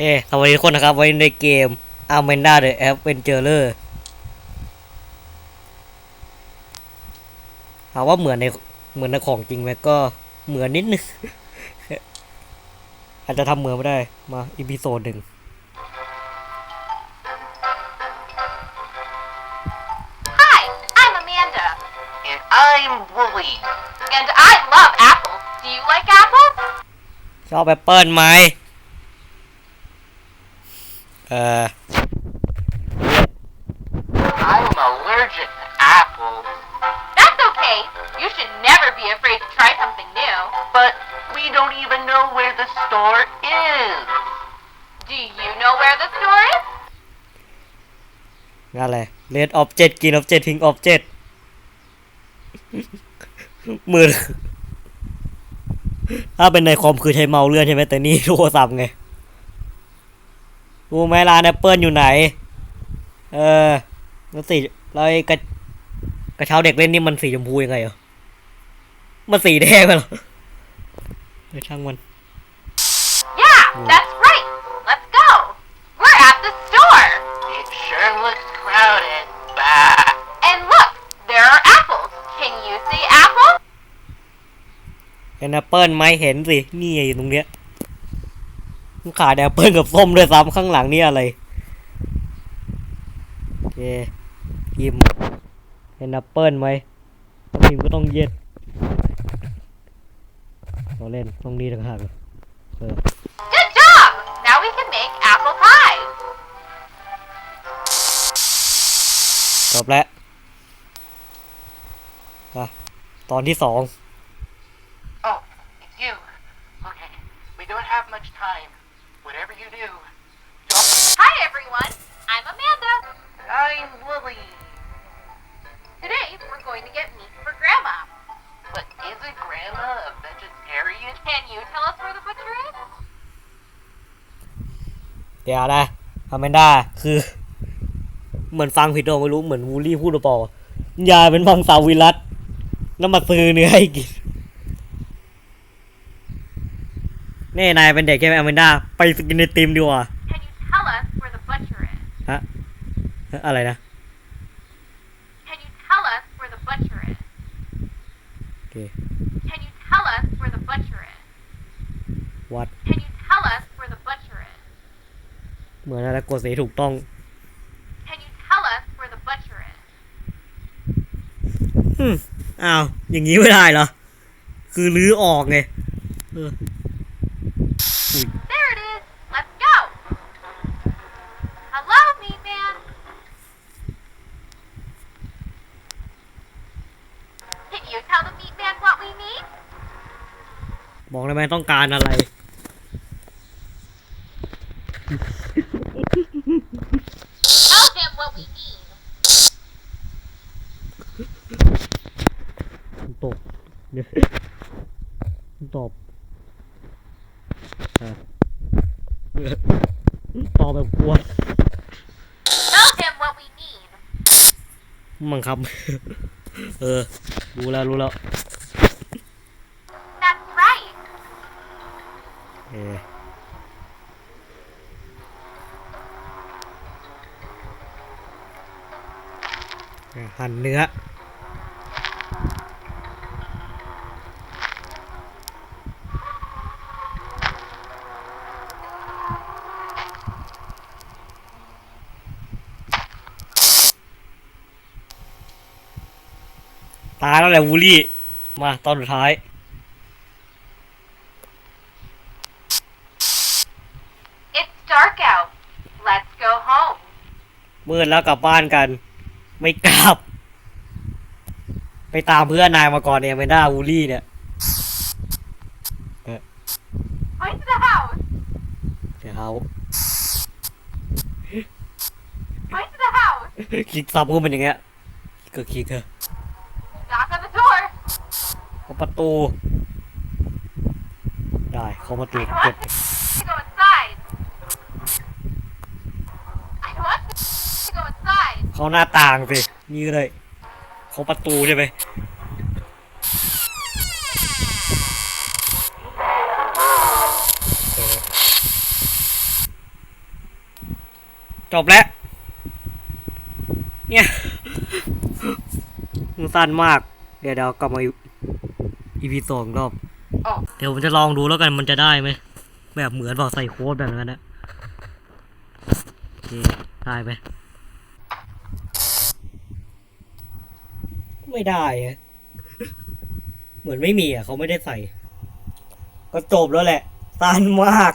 สวัสดีทุกคนนะครับไว้ในเกม a m a n d a the Adventurer ถามว่าเหมือนในเหมือนในของจริงไหมก็เหมือนนิดนึง อาจจะทำเหมือนไม่ได้ มาอีพีโซดหนึ่ง Hi, I'm Amanda, And I'm Wooly. and I love apples. Do you like apples? ชอบแอปเปิลไหม เออ I'm allergic to apples. That's okay. You should never be afraid to try something new. But we don't even know where the store is. Do you know where the store is? นั่นแหละ Red Object Green Object Pink Object มือถ้าเป็นในคอมคือใช้เมาส์เลื่อนใช่ไหมแต่นี่โทรศัพท์ไง รู้ไหมร้านแอปเปิลอยู่ไหน เออแล้วสีแล้วไอ้กระกระเช้าเด็กเล่นนี่มันสีชมพูยังไงเหรอมันสีแดงไปเหรอเออช่างมัน Yeah, that's right. Let's go. We're at the store. It sure looks crowded. Bah. And look, there are apples. Can you see apples? เห็นแอปเปิลไหมเห็นสิ นี่ไงอยู่ตรงเนี้ย มันขาดแอปเปิลกับส้มด้วยซ้ำข้างหลังนี่อะไรโอเคพิมพ์เห็นแอปเปิลไหมถ้าพิมพ์ก็ต้องเย็ดเราเล่นตรงนี้ต่างหากเหรอเออ Good job. Now we can make apple pie. จบแล้วอะตอนที่สอง Oh, it's you. Okay, we don't have much time. Whatever you do, don't. Hi, everyone. I'm Amanda. I'm Wooly. Today, we're going to get meat for Grandma. But isn't Grandma a vegetarian? Can you tell us where the butcher is? เดี๋ยวนะอแมนด้าคือ เหมือนฟังผิดโดไม่รู้เหมือนวูลี่พูดหรือเปล่ายายเป็นพังสาวิรัตแล้วมาซื้อเนื้อให้กินแน่นายเป็นเด็กใช่ไหมอแมนด้าไปสกินในตีมดีกว่า Can you tell us where the butcher is? ฮะอะไรนะ Can you tell us where the butcher is? โอเค Can you tell us where the butcher is? วัด Can you tell us where the butcher is? เหมือนอะไรกดสีถูกต้อง Can you tell us where the butcher is? อืมอ้าว อย่างนี้ไม่ได้เหรอ คือรื้อออกไง เออ There it is. Let's go. Hello, meat man. Can you tell the meat man what we need? บอกได้ไหมต้องการอะไร Tell him what we need. ตกเดี๋ยวตอบอะ ต่อแบบกลัว Tell him what we need. มังครับ เออ รู้แล้วรู้แล้ว That's right. เออหั่นเนื้อ ตายแล้วแหละวูลี่ มาตอนสุดท้าย It's dark out. Let's go home. มืดแล้วกลับบ้านกัน ไม่กลับ ไปตามเพื่อนนายมาก่อนเนี่ยไม่ได้วูลี่เนี่ย Point to the house. เดี๋ยวเขา Point to the house. คลิกซับก็เป็นอย่างเงี้ยก็คลิกเถอะ Knock on the door. เข้าประตู ได้เข้าประตูเก็บเข้าหน้าต่างสินี่เลยเข้าประตูใช่ไหมจบแล้ว เนี่ยมันสั้นมาก เดี๋ยวเดี๋ยวกลับมาอี พีสองรอบ Oh, เดี๋ยวผมจะลองดูแล้วกันมันจะได้ไหม แบบเหมือนบอกใส่โค้ดแบบนั้นนะโอเคได้ไหมไม่ได้อะเหมือนไม่มีอะเขาไม่ได้ใส่ ก็จบแล้วแหละสั้นมาก